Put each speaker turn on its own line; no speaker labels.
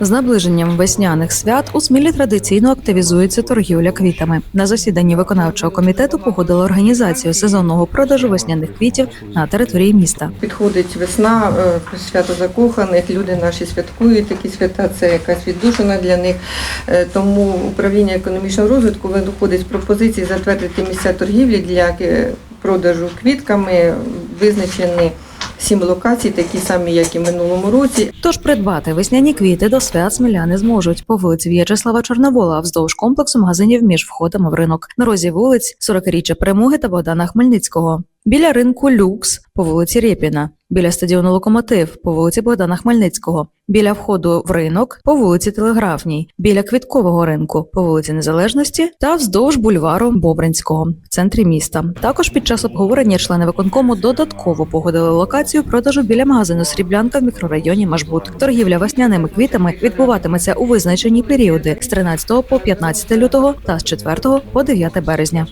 З наближенням весняних свят у Смілі традиційно активізується торгівля квітами. На засіданні виконавчого комітету погодили організацію сезонного продажу весняних квітів на території міста.
Підходить весна, е, свято закоханих, люди наші святкують такі свята, це якась віддушина для них. Е, Тому управління економічного розвитку виходить з пропозиції затвердити місця торгівлі для е, продажу квітками. Визначені сім локацій, такі самі, як і минулому році.
Тож придбати весняні квіти до свят сміляни зможуть по вулиці В'ячеслава Чорновола вздовж комплексу магазинів між входами в ринок на розі вулиць 40-річчя Перемоги та Богдана Хмельницького. Біля ринку Люкс по вулиці Рєпіна, біля стадіону Локомотив по вулиці Богдана Хмельницького, біля входу в ринок по вулиці Телеграфній, біля квіткового ринку по вулиці Незалежності та вздовж бульвару Бобринського в центрі міста. Також під час обговорення члени виконкому додатково погодили локацію продажу біля магазину Сріблянка в мікрорайоні Машбут. Торгівля весняними квітами відбуватиметься у визначені періоди з 13 по 15 лютого та з 4 по 9 березня.